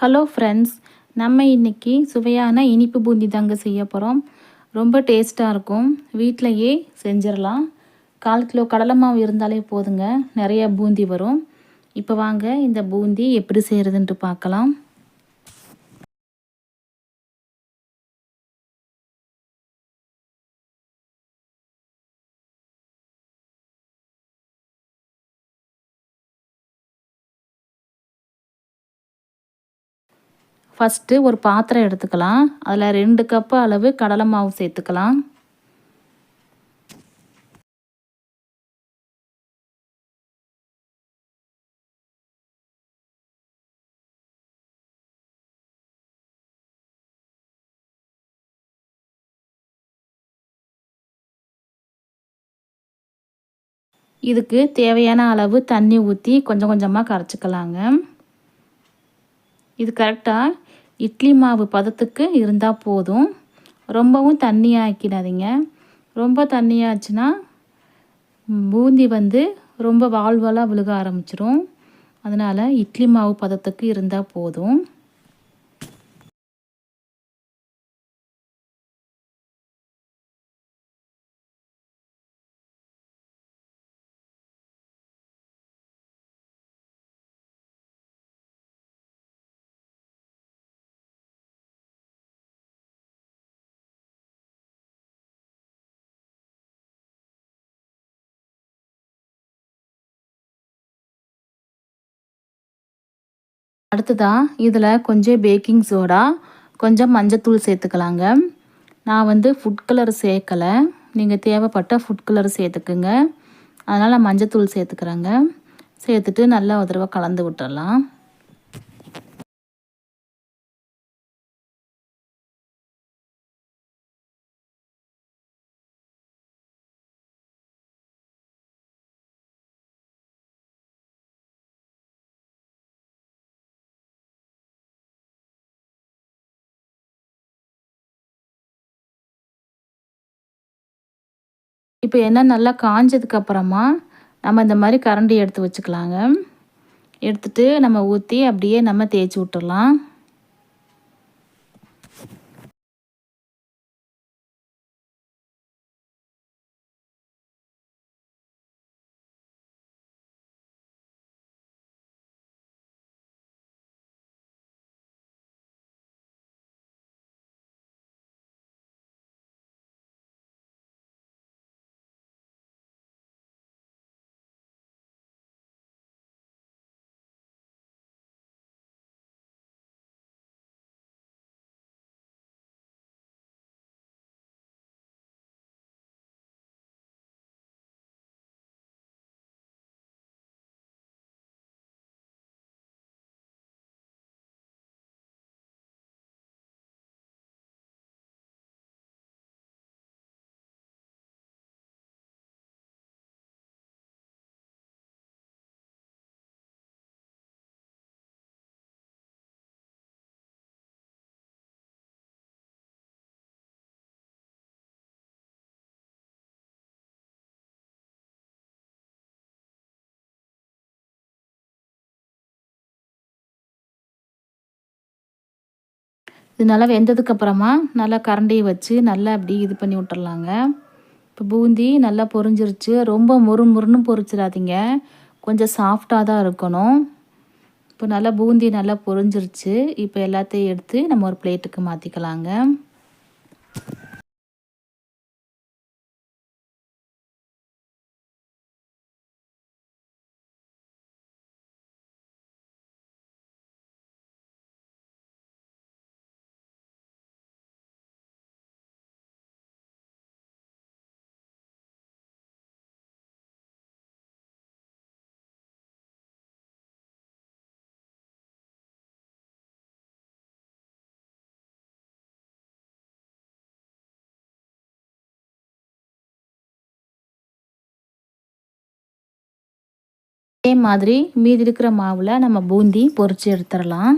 Hello friends நம்ம இன்றைக்கி சுவையான இனிப்பு பூந்தி தாங்க செய்ய போகிறோம் ரொம்ப டேஸ்ட்டாக இருக்கும். வீட்டிலையே செஞ்சிடலாம். கால் கிலோ கடலை மாவு இருந்தாலே போதுங்க. நிறைய பூந்தி வரும். இப்போ வாங்க இந்த பூந்தி எப்படி செய்கிறதுன்ட்டு பார்க்கலாம். ஃபஸ்ட்டு ஒரு பாத்திரம் எடுத்துக்கலாம். அதில் ரெண்டு கப்பு அளவு கடலை மாவு சேர்த்துக்கலாம். இதுக்கு தேவையான அளவு தண்ணி ஊற்றி கொஞ்சம் கொஞ்சமாக கரைச்சிக்கலாங்க. இது கரெக்டாக இட்லி மாவு பதத்துக்கு இருந்தால் போதும். ரொம்பவும் தண்ணியாக்கிடாதீங்க ரொம்ப தண்ணியாச்சுன்னா பூந்தி வந்து ரொம்ப வாழ்வலாக விழுக ஆரம்பிச்சிரும். அதனால் இட்லி மாவு பதத்துக்கு இருந்தால் போதும். அடுத்ததாக இதில் கொஞ்சம் பேக்கிங் சோடா கொஞ்சம் மஞ்சத்தூள் சேர்த்துக்கலாங்க. நான் வந்து ஃபுட் கலர் சேர்க்கலை. நீங்கள் தேவைப்பட்ட ஃபுட் கலர் சேர்த்துக்குங்க. அதனால் நான் மஞ்சத்தூள் சேர்த்துக்கிறேங்க. சேர்த்துட்டு நல்லா ஒரு தடவை கலந்து விட்டுடலாம். இப்போ என்ன நல்லா காஞ்சதுக்கப்புறமா நம்ம இந்த மாதிரி கரண்டி எடுத்து வச்சுக்கலாங்க. எடுத்துட்டு நம்ம ஊற்றி அப்படியே நம்ம தேய்ச்சி விட்டுடலாம் இது நல்லா வெந்ததுக்கப்புறமா நல்லா கரண்டியை வச்சு நல்லா அப்படி இது பண்ணி விட்டுறலாங்க இப்போ பூந்தி நல்லா பொரிஞ்சிருச்சு. ரொம்ப முறு முறுன்னு பொரிச்சிடாதீங்க. கொஞ்சம் சாஃப்டாக தான் இருக்கணும். இப்போ நல்லா பூந்தி நல்லா பொரிஞ்சிருச்சு. இப்போ எல்லாத்தையும் எடுத்து நம்ம ஒரு பிளேட்டுக்கு மாற்றிக்கலாங்க இதே மாதிரி மீதி இருக்கிற மாவில் நம்ம பூந்தி பொறிச்சு எடுத்துடலாம்.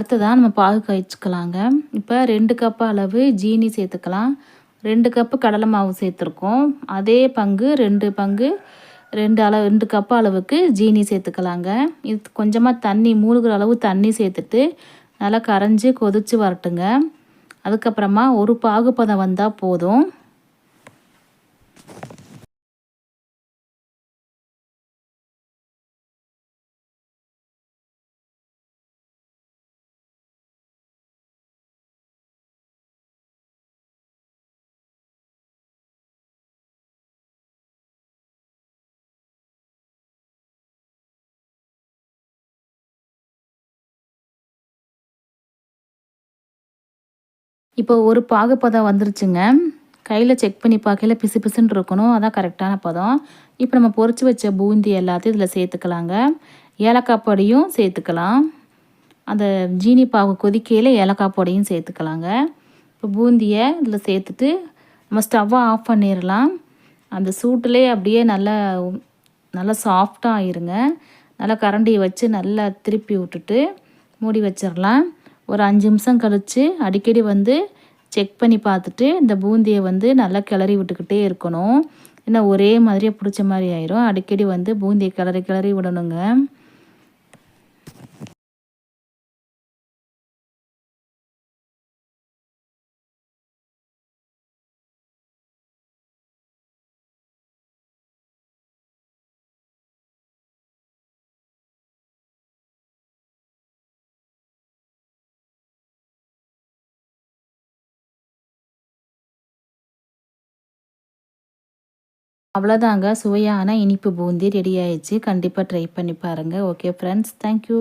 அடுத்ததாக நம்ம பாகு காய்ச்சிக்கலாங்க இப்போ ரெண்டு கப்பு அளவு ஜீனி சேர்த்துக்கலாம். ரெண்டு கப்பு கடலை மாவு சேர்த்துருக்கோம். அதே பங்கு ரெண்டு பங்கு ரெண்டு அளவு ரெண்டு கப்பு அளவுக்கு ஜீனி சேர்த்துக்கலாங்க. இது கொஞ்சமாக தண்ணி மூழ்கிற அளவு தண்ணி சேர்த்துட்டு நல்லா கரைஞ்சி கொதித்து வரட்டுங்க. அதுக்கப்புறமா ஒரு பாகுப்பதம் வந்தால் போதும். இப்போ ஒரு பாகுப்பதம் வந்துருச்சுங்க. கையில் செக் பண்ணி பார்க்கல பிசு பிசுன்னு இருக்கணும். அதான் கரெக்டான பதம். இப்போ நம்ம பொறிச்சு வச்ச பூந்தி எல்லாத்தையும் இதில் சேர்த்துக்கலாங்க. ஏலக்காய் பொடியும் சேர்த்துக்கலாம். அந்த ஜீனி பாகு கொதிக்கையில் ஏலக்காய் பொடியும் சேர்த்துக்கலாங்க. இப்போ பூந்தியை இதில் சேர்த்துட்டு நம்ம ஸ்டவ்வை ஆஃப் பண்ணிடலாம் அந்த சூட்டிலே அப்படியே நல்லா நல்லா சாஃப்டாக ஆயிருங்க. நல்லா கரண்டியை வச்சு நல்லா திருப்பி விட்டுட்டு மூடி வச்சிடலாம் ஒரு அஞ்சு நிமிஷம் கழித்து அடிக்கடி வந்து செக் பண்ணி பார்த்துட்டு இந்த பூந்தியை வந்து நல்லா கிளறி விட்டுக்கிட்டே இருக்கணும். ஏன்னா ஒரே மாதிரியே பிடிச்ச மாதிரி ஆயிரும். அடிக்கடி வந்து பூந்தியை கிளறி கிளறி விடணுங்க. அவ்வளோதாங்க. சுவையான இனிப்பு பூந்தி ரெடி ஆயிடுச்சு. கண்டிப்பாக ட்ரை பண்ணி பாருங்கள் ஓகே ஃப்ரெண்ட்ஸ் தேங்க்யூ